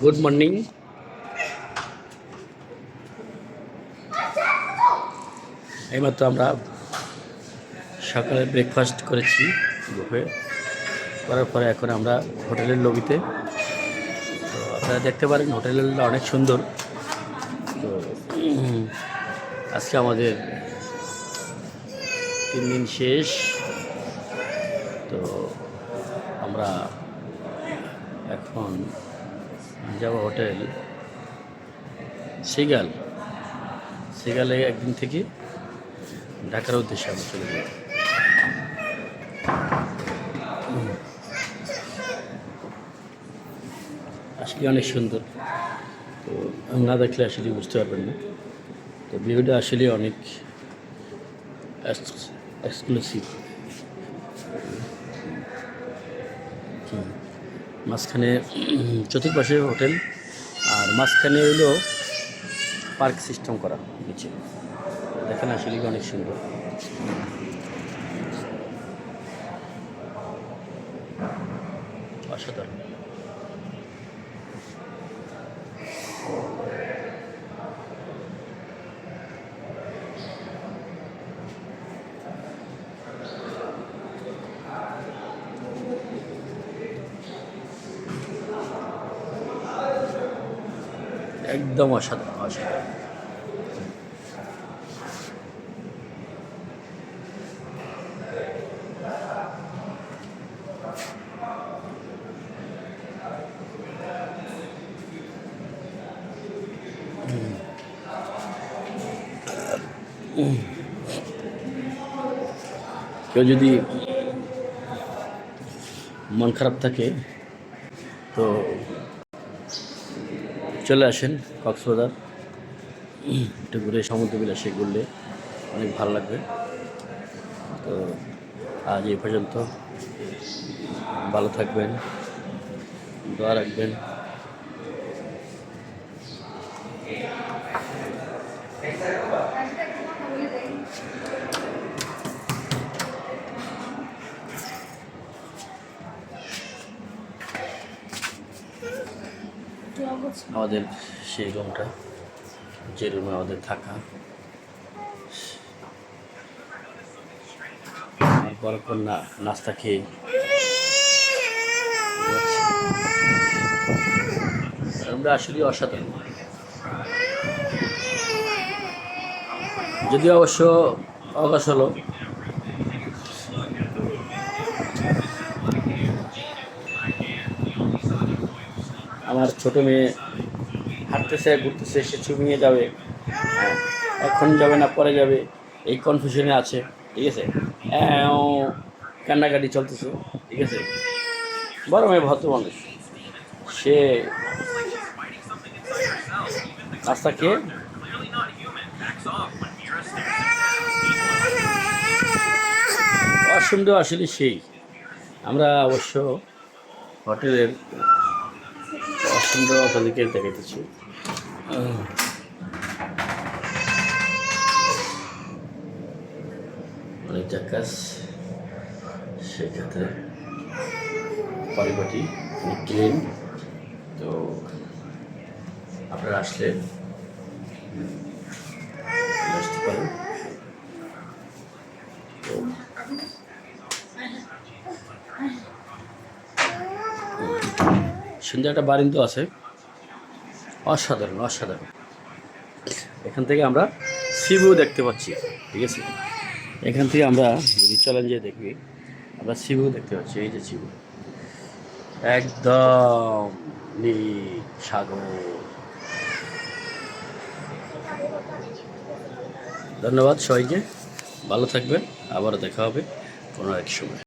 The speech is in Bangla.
গুড মর্নিং এইমাত্র আমরা সকালে ব্রেকফাস্ট করেছি বুফে করার পরে এখন আমরা হোটেলের লবিতে তো আপনারা দেখতে পারেন হোটেলের অনেক সুন্দর। তো আজকে আমাদের তিন দিন শেষ। তো আমরা এখন যাব হোটেল। সিগাল। সিগালে একদিন থেকে ঢাকার উদ্দেশ্যে আমরা চলে যাব। আসলে অনেক সুন্দর। তো না দেখলে আসলে বুঝতে পারবেন না। তো ভিউটা আসলে অনেক এক্সক্লুসিভ। মাঝখানে চতুর্পাশে হোটেল, আর মাঝখানে হইল পার্ক সিস্টেম করা নিচে। দেখেন আসলে অনেক সুন্দর। অসাধারণ। একদম অসাধারণ অসাধারণ। কেউ যদি মন খারাপ থাকে তো চলে আসেন কক্সবাজার। একটু ঘুরে সমুদ্র বিলাসে ঘুরলে অনেক ভালো লাগবে। তো আজ এই পর্যন্ত। ভালো থাকবেন, দোয়া রাখবেন। আমাদের সেই রুমটা, যে রুমে আমাদের থাকা। পরপর না, নাস্তা খেয়ে রুমটা আসলে অসাধারণ। যদিও অবশ্য অগাছ হলো আমার ছোট মেয়ে হাঁটতেছে, ঘুরতেছে, সে ছবি নিয়ে যাবে। এখন যাবে না, পরে যাবে। এই কনফিউশনে আছে, ঠিক আছে? ও কান্নাকাটি চলতেছে, ঠিক আছে? বড় মেয়ে ভদ্র মানুষ। সে রাস্তা খেয়ে অসুন্দর আসলে সেই। আমরা অবশ্য হোটেলের অসুন্দর আপনাদেরকে দেখাইতেছি। অনেক জাকাস সেক্ষেত্রে পরিপাটি অনেক ক্লিন তো আপনারা আসলে আসতে পারেন। তো সুন্দর একটা বারিন্দ আছে। অসাধারণ অসাধারণ। এখান থেকে আমরা সিভিউ দেখতে পাচ্ছি, ঠিক আছে? এখান থেকে আমরা যদি যে দেখবি আমরা সিভিউ দেখতে পাচ্ছি, এই যে সিভিউ একদম সাগর। ধন্যবাদ সবাইকে, ভালো থাকবেন, আবারও দেখা হবে কোনো এক সময়।